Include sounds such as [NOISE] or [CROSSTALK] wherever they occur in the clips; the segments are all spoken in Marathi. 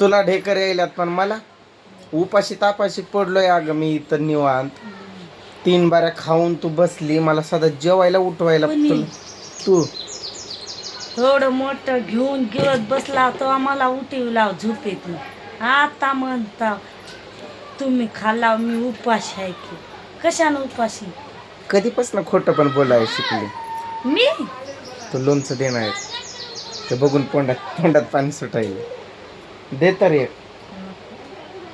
तुला ढेकर यायल्यात पण मला उपाशी तापाशी पडलोय अगं मी इथं निवांत. तीन बाऱ्या खाऊन तू बसली मला सदा जेवायला उठवायला कोणी? तुला- तू. थोडं मोठं घेऊन गिळत बसला तो आम्हाला उठीवला झोपेत आता म्हणता तुम्ही खाल्ला मी उपाशी आहे की. कशानं उपाशी? कधीपासून खोटं पण बोलायला शिकली? मी? तू लोणचं देणार ते बघून तोंडात तोंडात पाणी सुटायला. दे तर एक.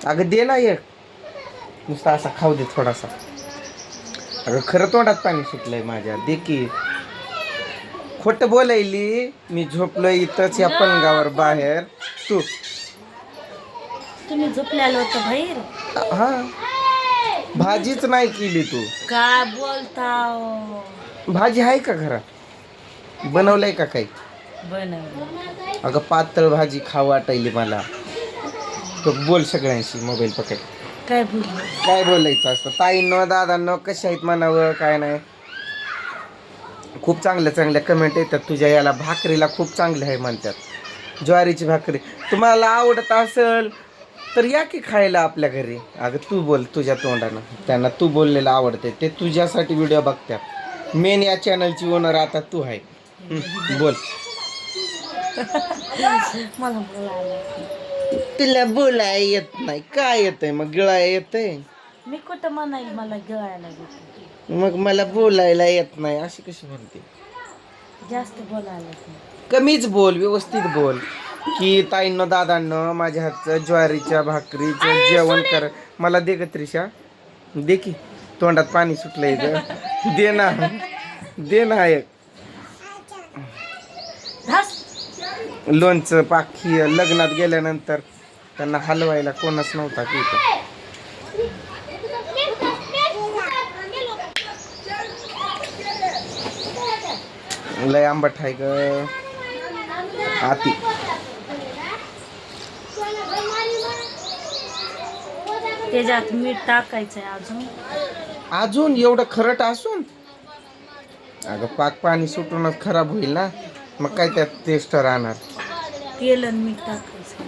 अगं दे ना एक. नुसता असा खाऊ दे थोडासा. अगं खरं तोंडात पाणी सुटलंय माझ्या. दे की. खोटं बोलायली मी झोपलोय इथंच या पलंगावर बाहेर. तू. तुम्ही झोपलेलं होतं बाहेर? हा. भाजीच नाही केली तू. काय बोलता? भाजी आहे का घरात? बनवलंय का काही? बनवलं. अगं पातळ भाजी खाऊ वाटायली मला. तो बोल सगळ्यांशी मोबाईल पकड. काय बोललो काय बोलायचं असतं? ताईंनो दादांनो कशा आहेत म्हणावं? काय नाही. खूप चांगल्या चांगल्या कमेंट येतात तुझ्या. याला भाकरीला खूप चांगले आहे म्हणतात. ज्वारीची भाकरी. तुम्हाला आवडत असेल तर या की खायला आपल्या घरी. अगं तू बोल तुझ्या तोंडानं. त्यांना तू बोललेलं आवडते ते तुझ्यासाठी व्हिडिओ बघतात. मेन या चॅनलची ओनर आता तू आहे. बोल. मला बोलायला तिला बोलाय येत नाही. काय येतंय? मग गिळाय येतंय? मी कुठं म्हणाल मला गिळायला मग मला बोलायला येत नाही. अशी कशी म्हणते? जास्त बोलायला नाही. कमीच बोल व्यवस्थित बोल. की ताईंनो दादांनो माझ्या हातचं ज्वारीच्या भाकरीचं जेवण कर. मला दे ग त्रिशा. दे की. तोंडात पाणी सुटलंय ग. दे ना. दे ना एक. धस लोणचं पाखी लग्नात गेल्यानंतर त्यांना हलवायला कोणच नव्हता की इथं. लय आंबट आहे ग. आती. त्याच्यात मीठ टाकायचंय अजून. अजून? एवढं खरट असून? अगं पाक पाणी सुटूनच खराब होईल ना. मग काय त्यात टेस्ट राहणार? तेल आणि मीठ टाकायचं.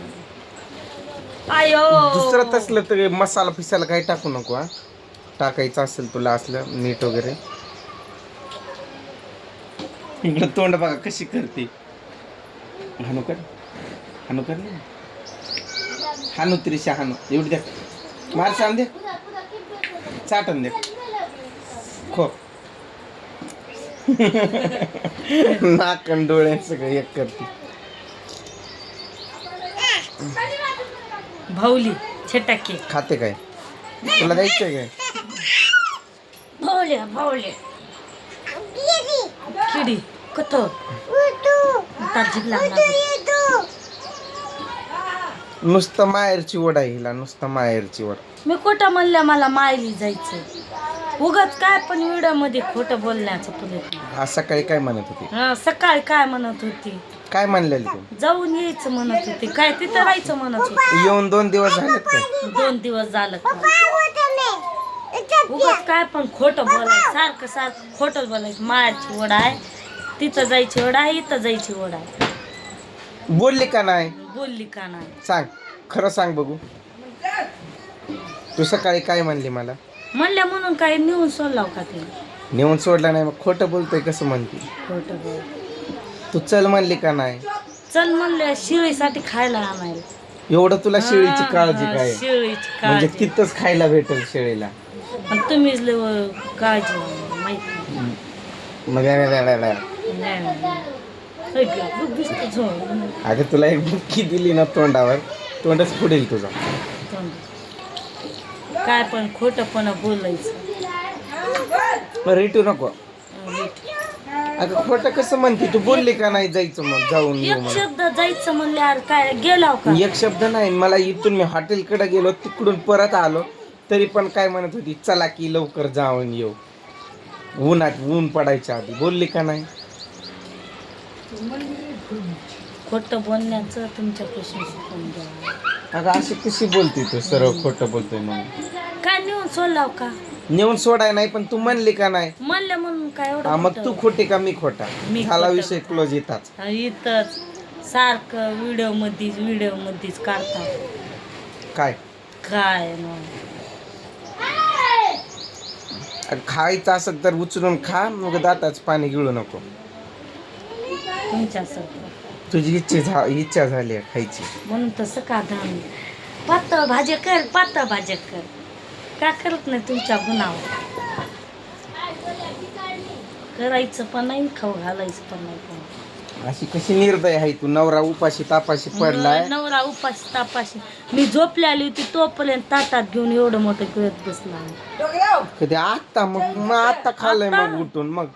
आयो! दुसरं तसलं तर मसाला फिसाला काही टाकू नको हा. टाकायचं असेल तुला असलं मीठ वगैरे. इकडं तोंड बघा कशी करते. हानू कर हानू कर ना हानू त्रिशा हानू. एवढी द्या. मार सांग दे. चाटन दे. खो [LAUGHS] नाकन डोळे सगळं एक करते. भाऊली छटाके. खाते काय? तुला द्यायचंय काय? भाऊल्या भाऊल्या किडी ताजीक लागणार नुसतं माहेरची वड आहे हिला नुसतं माहेरची वड. मी कुठं म्हणलं मला मायली जायचं उगाच काय पण व्हिडिओमध्ये खोटं बोलण्याचं तुला आज सकाळी काय म्हणत होती? हा सकाळी काय म्हणत होती? काय म्हणलेली तू? जाऊन यायचं म्हणत होती. काय तिथं राहायचं म्हणत होती? येऊन दोन दिवस झालेत काय दोन दिवस झालं का? उगाच काय पण खोटं बोलायचं सारखं सारखं खोटं बोलायचं. मायाची ओढ आहे तिथं जायची ओढ आहे इथं जायची ओढ आहे. बोलली का नाही? बोलली का नाही? सांग. खरं सांग बघू. तू सकाळी काय म्हणली मला? म्हणल्या म्हणून काय नेऊन सोडलाव का ते? नेऊन सोडला नाही मग खोटं बोलतोय कसं म्हणते? खोटं बोल तू चल म्हणली का नाही? चल म्हणले शिळीसाठी खायला आणायला. एवढं तुला शेळीची काळजी हा, काय? शेळीची म्हणजे काळजी. तिथंच खायला भेटेल शेळीला? आणि तुम्हीच लय व- काळजी माहिती मग. नाही. होय दिसतं झोळ. अगं तुला एक बुक्की दिली ना तोंडावर. तोंडच फुडेल तुझा. तोंड. काय पण खोटंपणा बोलायचं. मग रेटू नको. अगं खोटं कसं म्हणते? तू बोलली का नाही जायचं मग जाऊन येऊ एक म्हणून? शब्द जायचं म्हणल्यावर काय गेलाव का? एक शब्द नाही मला इथून मी हॉटेलकडे गेलो तिकडून परत आलो तरी पण काय म्हणत होती चला की लवकर जाऊन येऊ. उन्हात ऊन पडायच्या आधी बोलली का नाही? खोटं बोलण्याचं शिकून घ्या अगं अशी कशी बोलते तू? सरळ खोटं बोलतोय म्हणून. काय नेऊन सोडलाव का? नेऊन सोडाय नाही पण तू म्हणली का नाही? म्हणलं म्हणून काय हा, मग? तू खोटी का मी खोटा? मी झाला खोटं. विषय क्लोज येतात हा, इथंच. सारखं व्हिडिओ मध्येच व्हिडिओ मध्येच काढतात काय? काय मग? खायचं असेल तर उचलून खा मग दाताच पाणी गिळू नको. तुमच्या तुझी इच्छा झा इच्छा झाली आहे खायची. म्हणून तसं का धाम? पातळ भाज्या कर पातळ भाज्या कर. का करत नाही तुमच्या गुणावर? करायचं पण नाही खाऊ घालायचं पण नाही कोणाला. अशी कशी निर्दय आहे तू? नवरा उपाशी तापाशी पडलाय. नवरा उपाशी तापाशी. मी झोपलेली होती तोपर्यंत ताटात घेऊन एवढं मोठं गिळत बसला कधी आत्ता मग मग आत्ता खाल्लंय मग उठून मग.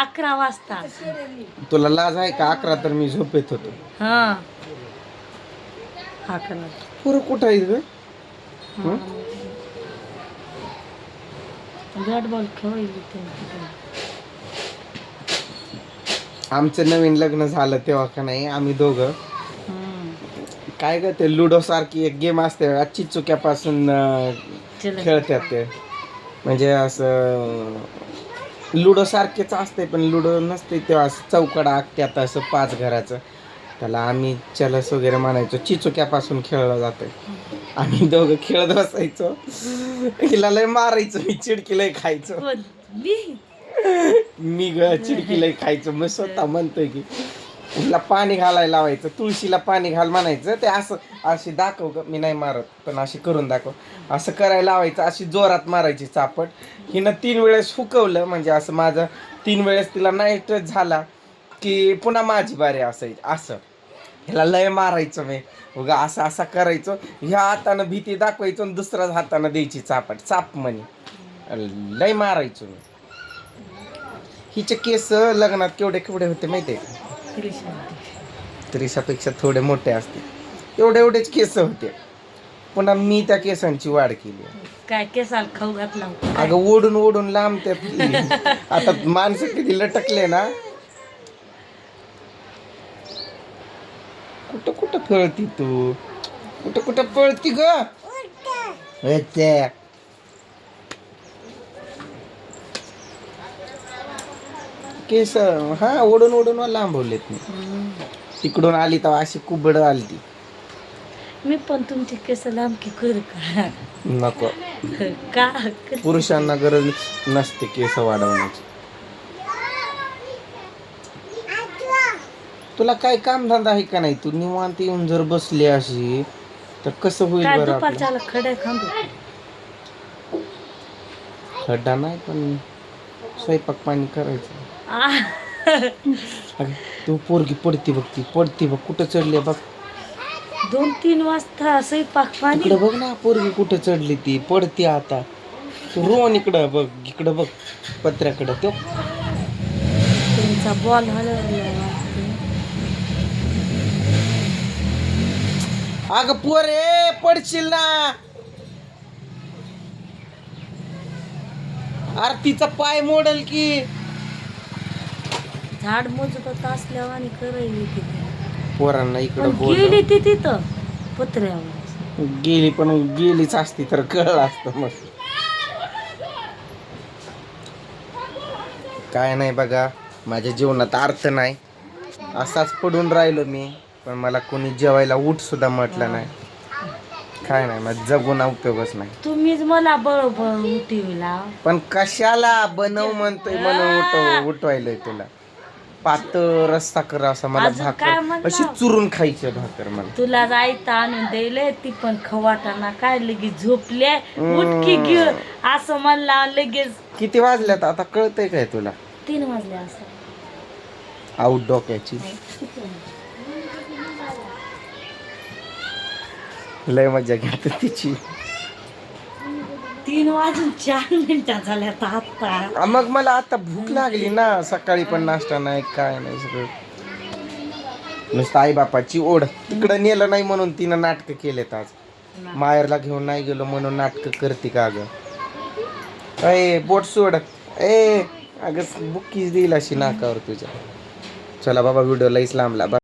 अकरा वाजता. तुला लाज आहे का? अकरा तर मी झोपेत होतो. हा. अकरा पुरं कुठं आहे ग? बॅट बॉल खेळली आमचं नवीन लग्न झालं तेव्हा का नाही आम्ही दोघं. काय ग ते लुडो सारखी एक गेम असते बघा, चिचुक्यापासून अं, खेळतात ते. म्हणजे असं लुडो सारखेच असते पण लुडो नसते तेव्हा असं चौकडा आखत्यात असं पाच घराचं. त्याला आम्ही चलस वगैरे म्हणायचो चिचुक्यापासून खेळलं जातं आम्ही दोघं खेळत बसायचो. हिला लय मारायचो मी चिडकी लय खायचो. मी? ग चिडकी लय खायचो. मी स्वतः म्हणतोय की हिला पाणी घालायला लावायचं तुळशीला पाणी घाल म्हणायचं ते असं अशी दाखव ग. मी नाही मारत पण अशी करून दाखव. असं करायला लावायचं अशी जोरात मारायची चापट. हिनं तीन वेळेस फुकवलं म्हणजे असं माझं तीन वेळेस तिला नाईट झाला. की पुन्हा माझी बारी असायची. असं. ह्याला लय मारायचं मी. उगा असं असा करायचो. ह्या हातानं भीती दाखवायचो आणि दुसऱ्याच हातानं द्यायची चापट. चाप म्हणे. लय मारायचो मी. हिचे केस लग्नात केवढे केवढे होते माहितीये का? त्रिशापेक्षा थोडे मोठे असते. एवढे एवढेच केस होते. पुन्हा मी त्या केसांची वाढ केली. काय केसाल खाऊ घातला अगं ओढून ओढून लांब त्यात [LAUGHS] आता माणसं किती लटकले ना. कुठं कुठं पळती तू? कुठं कुठं पळती ग. केस हा ओढून ओढून लांबवलेत मी. तिकडून आली तर अशी कुबड आली ती मी पण तुमचे केस लांबकी करू का? नको. का? पुरुषांना गरज नसते केस वाढवण्याची. तुला काय काम धंदा आहे का नाही? तू निवांत येऊन जर बसली अशी तर कसं होईल काय बरं आपलं? दुपारच्याला खडे खांदू. खड्डा नाही पण स्वयंपाक पाणी करायचं. आ, अगं, तू पोरगी पडती बघ ती पडती बघ कुठं चढली बघ. दोन तीन वाजता स्वयंपाक पाणी. इकडं बघ ना पोरगी कुठं चढली ती पडती आता. तू रोवन इकडं बघ इकडं बघ पत्र्याकडं तो त्यांचा बॉल हलवला अगं पोरे पडशील ना. आरतीचा पाय मोडल की. झाड मोजत असल्यावर आणि करायली तिथे. पोरांना पण इकडं बोल गेली ती तिथं पत्र्यावर. गेली पण गेलीच असती तर कळलं असतं मग. काय नाही बघा माझ्या जीवनात अर्थ नाही. असाच पडून राहिलो मी. पण मला कोणी जेवायला उठ सुद्धा म्हटलं नाही. काय नाही मग जगून उपयोगच नाही. तुम्हीच मला बरोबर उठविला. पण कशाला बनव म्हणतोय म्हणून उठव उठवायलंय तुला. पातळ रस्ता कर असा मला अजून काय भाकर? अशी चुरून खायची आहे भाकर मला. तुला जायचं आणून द्यायले ती पण खवाटाना काय लगेच झोपले? उठकी घेऊ असं म्हणला लगेच. किती वाजल्यात? आता कळतंय काय तुला? तीन वाजले असं. आऊट डोक्याची. लय मजा घ्या तिची. तीन वाजून चार मिनिटं झाल्यात आता आ, मग मला आता भूक लागली ना. सकाळी पण नाश्ता नाही काय नाही सगळं. नुसतं आई बापाची ओढ. तिकडं नेलं नाही म्हणून तिनं नाटकं केलेत आज. मायरला घेऊन नाही गेलो म्हणून नाटकं करते का ग? अय बोट सोड. ए अगं बुक्कीच देईल अशी नाकावर तुझ्या. चला बाबा व्हिडिओ लईच लांबला.